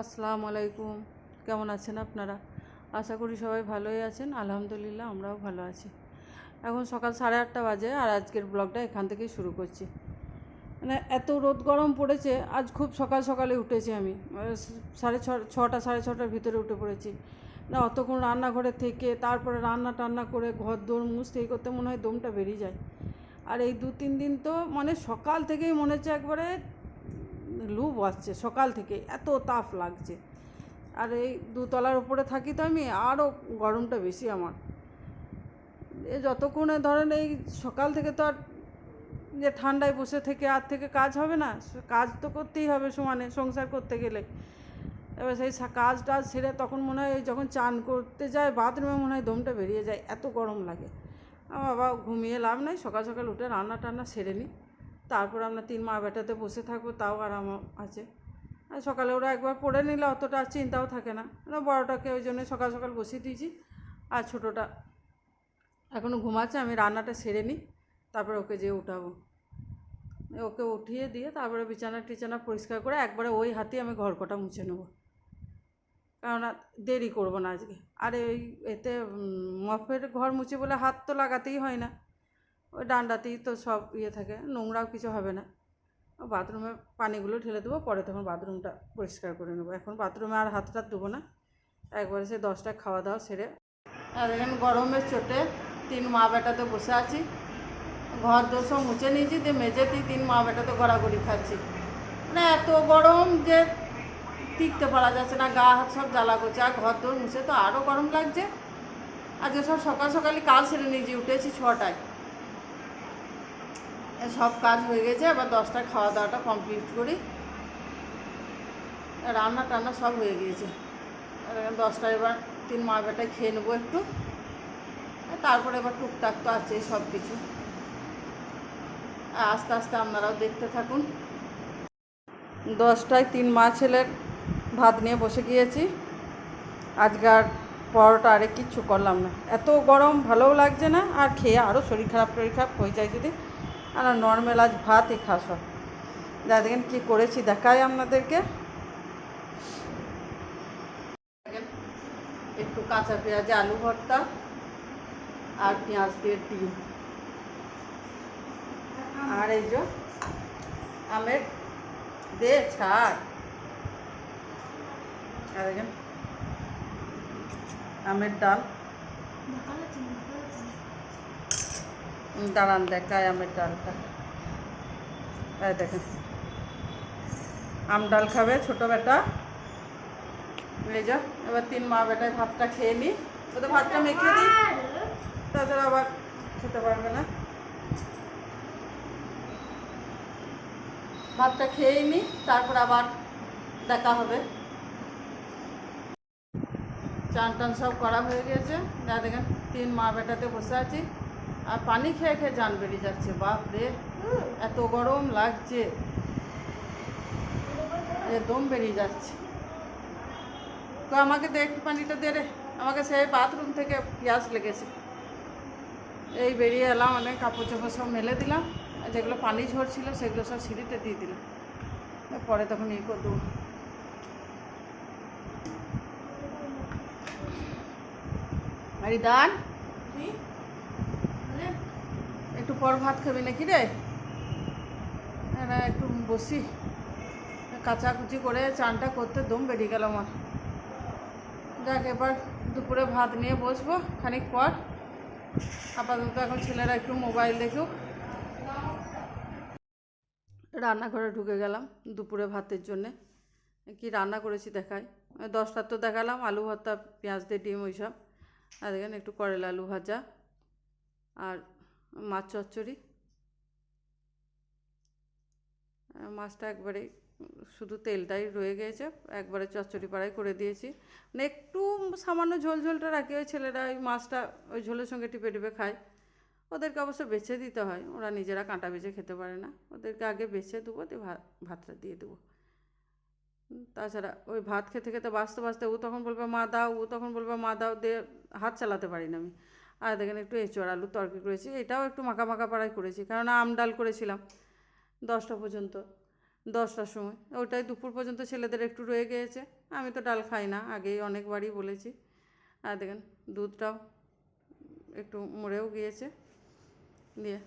আসসালামু আলাইকুম। কেমন আছেন আপনারা? আশা করি সবাই ভালোই আছেন। আলহামদুলিল্লাহ, আমরাও ভালো আছি। এখন সকাল সাড়ে আটটা বাজে আর আজকের ব্লগটা এখান থেকেই শুরু করছি। মানে এত রোদ গরম পড়েছে, আজ খুব সকাল সকালে উঠেছি আমি। সাড়ে ছ, ছটা, সাড়ে ছটার ভিতরে উঠে পড়েছি। না, অতক্ষণ রান্নাঘরে থেকে, তারপরে রান্না টান্না করে, ঘর দৌড় মুছতে, এই করতে মনে হয় দমটা বেরিয়ে যায়। আর এই দু তিন দিন তো মানে সকাল থেকেই মনে হচ্ছে একবারে লু আসছে, সকাল থেকে এত তাপ লাগছে। আর এই দুতলার উপরে থাকি তো আমি আরও গরমটা বেশি আমার। এ যতক্ষণে ধরেন এই সকাল থেকে তো আর যে ঠান্ডায় বসে থেকে আর থেকে কাজ হবে না কাজ তো করতেই হবে সমানে সংসার করতে গেলে। এবার সেই কাজ টাজ সেরে তখন মনে হয় যখন চান করতে যায়, বাথরুমে মনে হয় দমটা বেরিয়ে যায়, এত গরম লাগে। আ বাবা ঘুমিয়ে লাভ নাই, সকাল সকাল উঠে রান্না টান্না সেরে নিই। তারপর আমরা তিন মা বেটাতে বসে থাকব, তাও আরাম আছে। আর সকালে ওরা একবার পড়ে নিলে অতটা আর চিন্তাও থাকে না। ওরা বড়োটাকে ওই জন্য সকাল সকাল বসিয়ে দিয়েছি, আর ছোটোটা এখনও ঘুমাচ্ছে, আমি রান্নাটা সেরে নিই, তারপরে ওকে যেয়ে উঠাবো। ওকে উঠিয়ে দিয়ে তারপরে বিছানা টিছানা পরিষ্কার করে একবারে ওই হাতেই আমি ঘর কটা মুছে নেব। কেননা দেরি করব না আজকে। আর ওই এতে মফের ঘর মুছে বলে হাত তো লাগাতেই হয় না। ওই ডান্ডাতেই তো সব ইয়ে থাকে, নোংরাও কিছু হবে না। বাথরুমে পানিগুলো ঢেলে দেবো, পরে তখন বাথরুমটা পরিষ্কার করে নেব। এখন বাথরুমে আর হাত টাত দেবো না। একবারে সে দশটা খাওয়া দাওয়া সেরে আর এখানে গরমের চোটে তিন মা বেটাতে বসে আছি। ঘর সব মুছে নিয়েছি, দিয়ে মেঝেতেই তিন মা বেটাতে গড়াগড়ি খাচ্ছি। মানে এত গরম যে টিকতে পারা যাচ্ছে না, গা হাত সব জ্বালা করছে। আর ঘর দোর মুছে তো আরও গরম লাগছে। আজকে সব সকাল সকালই কাজ সেরে নিয়েছি, উঠেছি ছটায়। সব কাজ হয়ে গেছে আবার দশটায় খাওয়া দাওয়াটা কমপ্লিট করি। রান্না টান্না সব হয়ে গিয়েছে। আর দশটায় এবার তিন মা বেটায় খেয়ে নেব একটু। তারপরে এবার টুকটাক তো আছে সব কিছু আস্তে আস্তে আপনারাও দেখতে থাকুন। দশটায় তিন মা ছেলের ভাত নিয়ে বসে গিয়েছি। আজকার পরোটা আরে কিচ্ছু করলাম না। এত গরম ভালোও লাগছে না, আর খেয়ে আরও শরীর খারাপ টরীর খারাপ হয়ে যায় যদি। আর নর্মাল আজ ভাতই খাস। যা দেখেন কী করেছি, দেখাই আপনাদেরকে। একটু কাঁচা পেঁয়াজে, আলু ভর্তা আর পেঁয়াজ দিয়ে ডিম। আর এই যে আমের দে ছাড় আর দেখেন, আমের ডাল। দাঁড়ান দেখায় আমের ডালটা। এই দেখেন। আম ডাল খাবে ছোটো বেটা। এই যা, এবার তিন মা বেটায় ভাতটা খেয়ে নিই ওদের ভাতটা মেখে দিই। তাছাড়া আবার খেতে পারবে না। ভাতটা খেয়েই নিই তারপর আবার দেখা হবে। চান টান সব করা হয়ে গেছে। দেখেন, তিন মা বেটাতে বসে আছি। আর পানি খেয়ে খেয়ে জান বেরিয়ে যাচ্ছে বাপ রে এত গরম লাগছে। দম বেরিয়ে যাচ্ছে। তো আমাকে দে একটু পানিটা দে রে। আমাকে সেই বাথরুম থেকে পিয়াস লেগেছে। এই বেরিয়ে এলাম, অনেক কাপড় চোপড় সব মেলে দিলাম। আর যেগুলো পানি ঝরছিল, সেগুলো সব সিঁড়িতে দিয়ে দিলাম। পরে তখন ইয়ে করে দেবো আরে দান একটু পর ভাত খাবি নাকি রে? না একটু বসি। কাচাকুচি করে চানটা করতে দম বেরিয়ে গেল আমার। যাক এবার দুপুরে ভাত নিয়ে বসবো খানিক পর। আপাতত এখন ছেলেরা একটু মোবাইল দেখুক। রান্নাঘরে ঢুকে গেলাম দুপুরে ভাতের জন্যে। কি রান্না করেছি দেখাই। দশটার তো দেখালাম, আলু ভর্তা, পেঁয়াজ দিয়ে ডিম, ওইসব। আর দেখেন একটু করেলা আলু ভাজা। আর মাছ চচ্চড়ি। মাছটা একবারে শুধু তেলটাই রয়ে গিয়েছে একবারে চচ্চড়ি পাড়াই করে দিয়েছি। মানে একটু সামান্য ঝোল ঝোলটা রাখি ওই ছেলেরা, ওই মাছটা ওই ঝোলের সঙ্গে টিপে টিপে খায়। ওদেরকে অবশ্য বেছে দিতে হয়, ওরা নিজেরা কাঁটা বেছে খেতে পারে না। ওদেরকে আগে বেছে দেবো, দিয়ে ভাত ভাতটা দিয়ে দেবো। তাছাড়া ওই ভাত খেতে খেতে বাঁচতে বাঁচতে ও তখন বলবে, মা দাও। ও তখন বলবে, মা দাও দিয়ে হাত চালাতে পারি না আমি। আর দেখেন একটু এঁচড় আলু তরকারি করেছি, এটাও একটু মাখা মাখা পাড়ায় করেছি, কারণ আম ডাল করেছিলাম দশটা পর্যন্ত, দশটার সময়। ওটাই দুপুর পর্যন্ত ছেলেদের একটু রয়ে গিয়েছে, আমি তো ডাল খাই না, আগেই অনেকবারই বলেছি। আর দেখেন দুধটাও একটু মরেও গিয়েছে, দিয়ে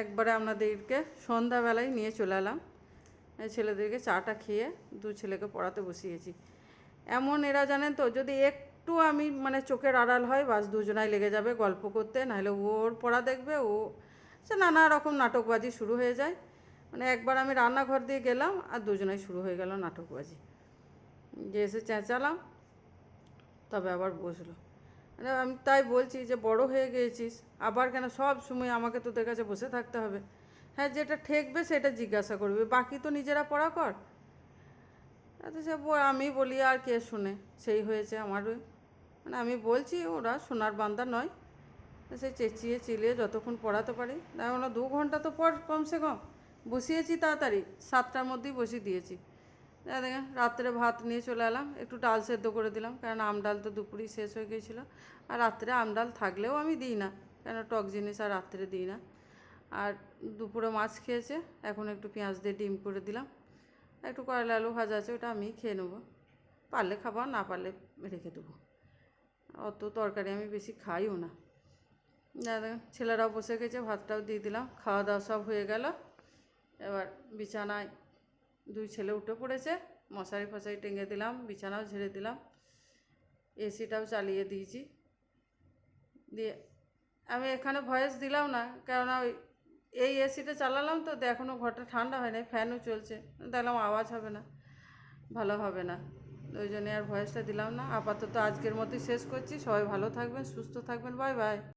একবারে আপনাদেরকে সন্ধ্যাবেলায় নিয়ে চলে এলাম। ছেলেদেরকে চাটা খেয়ে দু ছেলেকে পড়াতে বসিয়েছি। এমন এরা জানেন তো, যদি একটু আমি মানে চোখের আড়াল হয়, বাস দুজনাই লেগে যাবে গল্প করতে, নাহলে ওর পড়া দেখবে, ও সে নানা রকম নাটকবাজি শুরু হয়ে যায়। মানে একবার আমি রান্নাঘর দিয়ে গেলাম, আর দুজনাই শুরু হয়ে গেল নাটকবাজি। যে এসে চেঁচালাম, তবে আবার বসল। মানে আমি তাই বলছি যে, বড় হয়ে গিয়েছিস, আবার কেন সব সময় আমাকে তোদের কাছে বসে থাকতে হবে? হ্যাঁ যেটা ঠেকবে সেটা জিজ্ঞাসা করবে, বাকি তো নিজেরা পড়া কর। এত সে আমি বলি, আর কে শুনে? সেই হয়েছে আমার মানে আমি বলছি, ওরা সোনার বান্দা নয়। তো সে চেঁচিয়ে চিলিয়ে যতক্ষণ পড়াতে পারি। তাই ওরা দু ঘণ্টা তো পর কমসে কম। বসিয়েছি তাড়াতাড়ি, সাতটার মধ্যেই বসিয়ে দিয়েছি। তা দেখেন রাত্রে ভাত নিয়ে চলে এলাম, একটু ডাল সেদ্ধ করে দিলাম, কারণ আম ডাল তো দুপুরেই শেষ হয়ে গিয়েছিল। আর রাত্রে আম ডাল থাকলেও আমি দিই না, কেন টক জিনিস আর রাত্রে দিই না। আর দুপুরে মাছ খেয়েছে, এখন একটু পেঁয়াজ দিয়ে ডিম করে দিলাম। একটু কয়লা আলু ভাজা আছে, ওটা আমি খেয়ে নেব। পারলে খাব না পারলে রেখে দেবো। অত তরকারি আমি বেশি খাইও না, ছেলেরাও বসে গেছে, ভাতটাও দিয়ে দিলাম, খাওয়া দাওয়া সব হয়ে গেল। এবার বিছানায় দুই ছেলে উঠে পড়েছে, মশারি ফশারি টেঙে দিলাম, বিছানাও ঝেড়ে দিলাম। এসিটাও চালিয়ে দিয়েছি। দিয়ে আমি এখানে ভয়েস দিলাম না, কেননা ওই এই এসিটা চালালাম তো এখনও ঘরটা ঠান্ডা হয় নাই, ফ্যানও চলছে। দেখলাম আওয়াজ হবে না, ভালো হবে না। ওই জন্যে আর ভয়েসটা দিলাম না। আপাতত আজকের মতোই শেষ করছি। সবাই ভালো থাকবেন, সুস্থ থাকবেন। Bye bye.